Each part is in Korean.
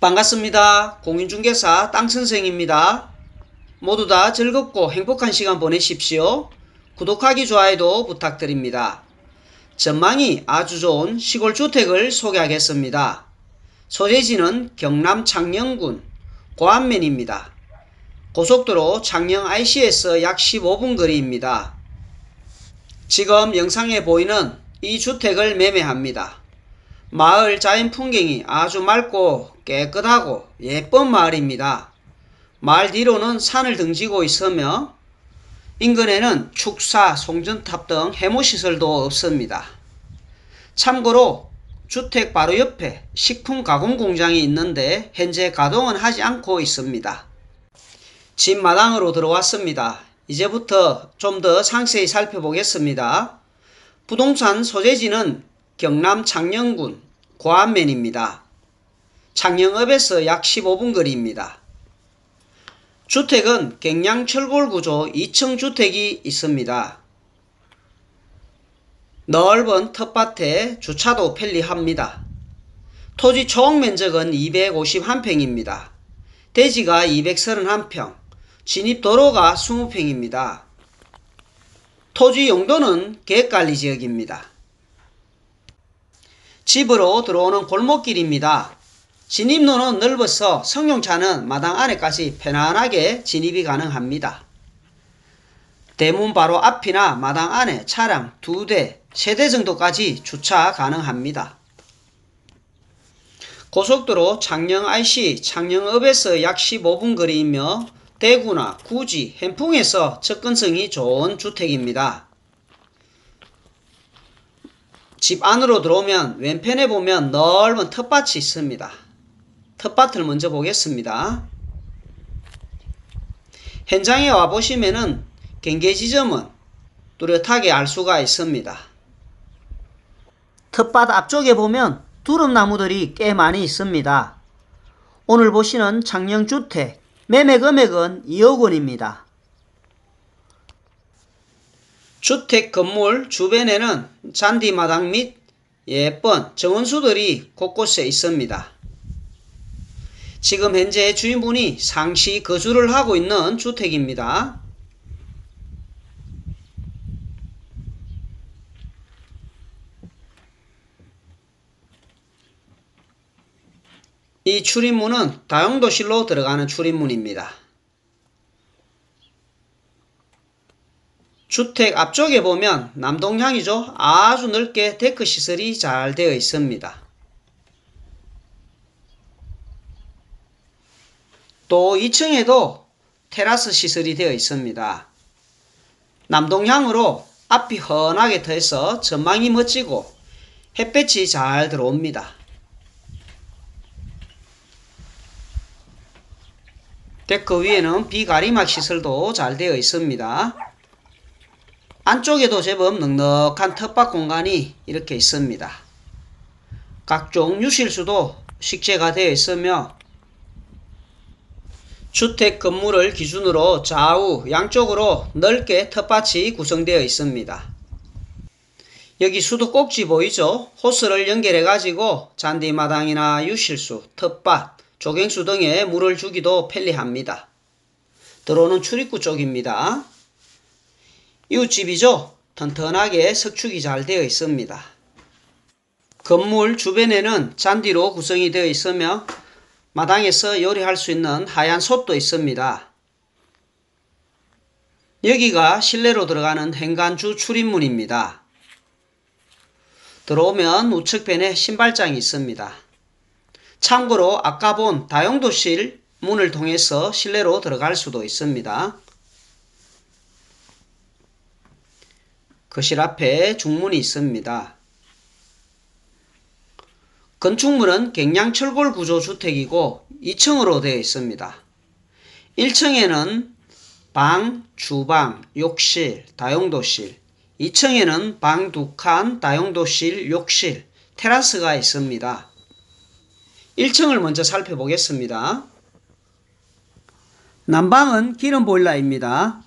반갑습니다. 공인중개사 땅선생입니다. 모두 다 즐겁고 행복한 시간 보내십시오. 구독하기, 좋아요도 부탁드립니다. 전망이 아주 좋은 시골 주택을 소개하겠습니다. 소재지는 경남 창녕군 고안면입니다. 고속도로 창녕 IC에서 약 15분 거리입니다. 지금 영상에 보이는 이 주택을 매매합니다. 마을 자연 풍경이 아주 맑고 깨끗하고 예쁜 마을입니다. 마을 뒤로는 산을 등지고 있으며 인근에는 축사, 송전탑 등 해무시설도 없습니다. 참고로 주택 바로 옆에 식품 가공 공장이 있는데 현재 가동은 하지 않고 있습니다. 집 마당으로 들어왔습니다. 이제부터 좀 더 상세히 살펴보겠습니다. 부동산 소재지는 경남 창녕군 고안면입니다. 창녕읍에서 약 15분 거리입니다. 주택은 갱량철골 구조 2층 주택이 있습니다. 넓은 텃밭에 주차도 편리합니다. 토지 총 면적은 251평입니다. 대지가 231평, 진입도로가 20평입니다. 토지 용도는 계획관리 지역입니다. 집으로 들어오는 골목길입니다. 진입로는 넓어서 승용차는 마당 안에까지 편안하게 진입이 가능합니다. 대문 바로 앞이나 마당 안에 차량 두 대, 세대 정도까지 주차 가능합니다. 고속도로 창녕 IC 창녕읍에서 약 15분 거리이며 대구나 구지, hen풍에서 접근성이 좋은 주택입니다. 집 안으로 들어오면 왼편에 보면 넓은 텃밭이 있습니다. 텃밭을 먼저 보겠습니다. 현장에 와 보시면은 경계 지점은 뚜렷하게 알 수가 있습니다. 텃밭 앞쪽에 보면 두릅나무들이 꽤 많이 있습니다. 오늘 보시는 창녕주택 매매 금액은 2억 원입니다. 주택 건물 주변에는 잔디마당 및 예쁜 정원수들이 곳곳에 있습니다. 지금 현재 주인분이 상시 거주를 하고 있는 주택입니다. 이 출입문은 다용도실로 들어가는 출입문입니다. 주택 앞쪽에 보면 남동향이죠. 아주 넓게 데크 시설이 잘 되어 있습니다. 또 2층에도 테라스 시설이 되어 있습니다. 남동향으로 앞이 훤하게 터서 전망이 멋지고 햇볕이 잘 들어옵니다. 데크 위에는 비가리막 시설도 잘 되어 있습니다. 안쪽에도 제법 넉넉한 텃밭 공간이 이렇게 있습니다. 각종 유실수도 식재가 되어 있으며 주택 건물을 기준으로 좌우 양쪽으로 넓게 텃밭이 구성되어 있습니다. 여기 수도 꼭지 보이죠? 호스를 연결해 가지고 잔디마당이나 유실수, 텃밭, 조경수 등에 물을 주기도 편리합니다. 들어오는 출입구 쪽입니다. 이웃집이죠? 튼튼하게 석축이 잘 되어 있습니다. 건물 주변에는 잔디로 구성이 되어 있으며 마당에서 요리할 수 있는 하얀 솥도 있습니다. 여기가 실내로 들어가는 행간주 출입문입니다. 들어오면 우측편에 신발장이 있습니다. 참고로 아까 본 다용도실 문을 통해서 실내로 들어갈 수도 있습니다. 거실 앞에 중문이 있습니다. 건축물은 갱량 철골 구조 주택이고 2층으로 되어 있습니다. 1층에는 방, 주방, 욕실, 다용도실, 2층에는 방두 칸, 다용도실, 욕실, 테라스가 있습니다. 1층을 먼저 살펴보겠습니다. 난방은 기름 보일러입니다.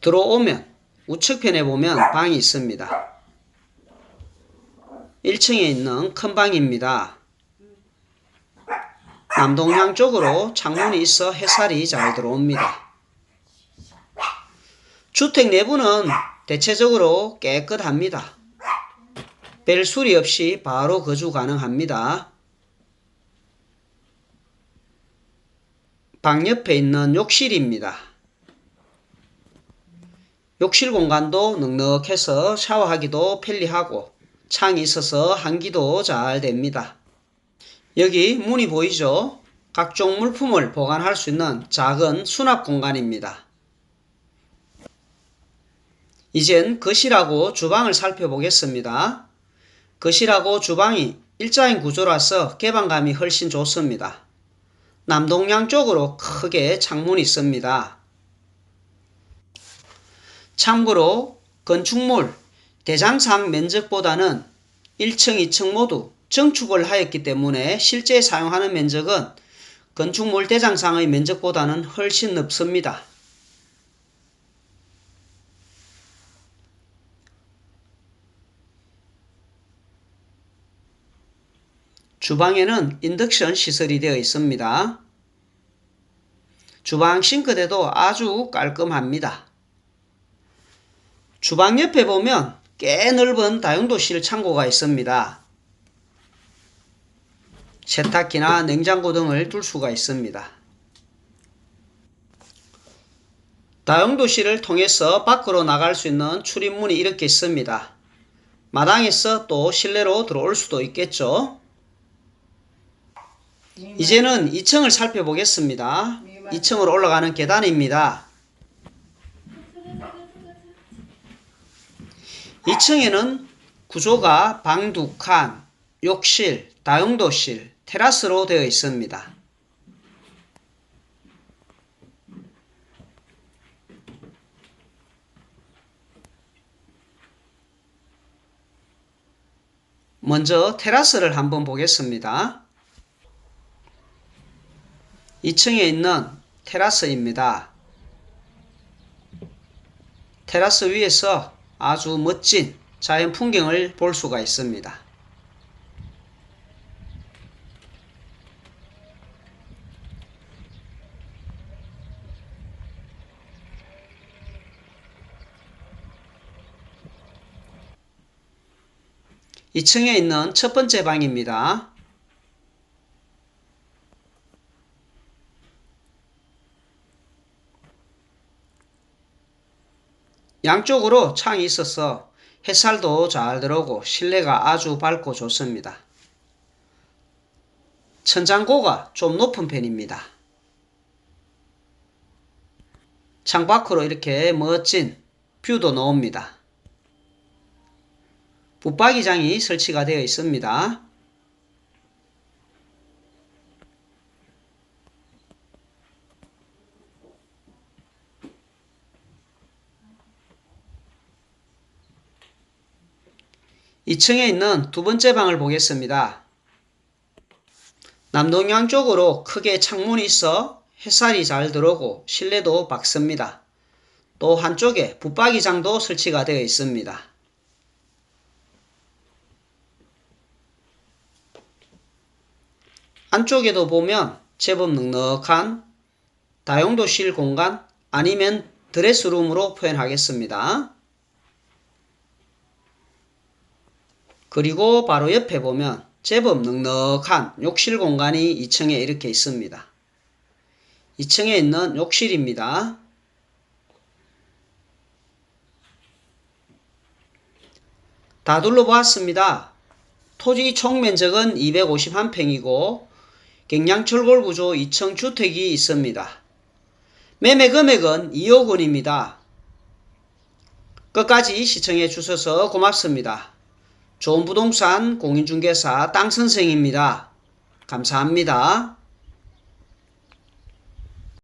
들어오면 우측편에 보면 방이 있습니다. 1층에 있는 큰 방입니다. 남동향 쪽으로 창문이 있어 햇살이 잘 들어옵니다. 주택 내부는 대체적으로 깨끗합니다. 별 수리 없이 바로 거주 가능합니다. 방 옆에 있는 욕실입니다. 욕실 공간도 넉넉해서 샤워하기도 편리하고 창이 있어서 환기도 잘 됩니다. 여기 문이 보이죠? 각종 물품을 보관할 수 있는 작은 수납 공간입니다. 이젠 거실하고 주방을 살펴보겠습니다. 거실하고 주방이 일자인 구조라서 개방감이 훨씬 좋습니다. 남동양 쪽으로 크게 창문이 있습니다. 참고로 건축물 대장상 면적보다는 1층, 2층 모두 정축을 하였기 때문에 실제 사용하는 면적은 건축물 대장상의 면적보다는 훨씬 넓습니다. 주방에는 인덕션 시설이 되어 있습니다. 주방 싱크대도 아주 깔끔합니다. 주방 옆에 보면 꽤 넓은 다용도실 창고가 있습니다. 세탁기나 냉장고 등을 둘 수가 있습니다. 다용도실을 통해서 밖으로 나갈 수 있는 출입문이 이렇게 있습니다. 마당에서 또 실내로 들어올 수도 있겠죠. 이제는 2층을 살펴보겠습니다. 2층으로 올라가는 계단입니다. 2층에는 구조가 방 두 칸, 욕실, 다용도실, 테라스로 되어 있습니다. 먼저 테라스를 한번 보겠습니다. 2층에 있는 테라스입니다. 테라스 위에서 아주 멋진 자연 풍경을 볼 수가 있습니다. 이층에 있는 첫 번째 방입니다. 양쪽으로 창이 있어서 햇살도 잘 들어오고 실내가 아주 밝고 좋습니다. 천장고가 좀 높은 편입니다. 창밖으로 이렇게 멋진 뷰도 나옵니다. 붙박이장이 설치가 되어 있습니다. 이층에 있는 두 번째 방을 보겠습니다. 남동향 쪽으로 크게 창문이 있어 햇살이 잘 들어오고 실내도 밝습니다. 또 한쪽에 붙박이장도 설치가 되어 있습니다. 안쪽에도 보면 제법 넉넉한 다용도실 공간 아니면 드레스룸으로 표현하겠습니다. 그리고 바로 옆에 보면 제법 넉넉한 욕실 공간이 2층에 이렇게 있습니다. 2층에 있는 욕실입니다. 다 둘러보았습니다. 토지 총 면적은 251평이고 경량철골 구조 2층 주택이 있습니다. 매매 금액은 2억 원입니다. 끝까지 시청해 주셔서 고맙습니다. 좋은 부동산 공인중개사 땅선생입니다. 감사합니다.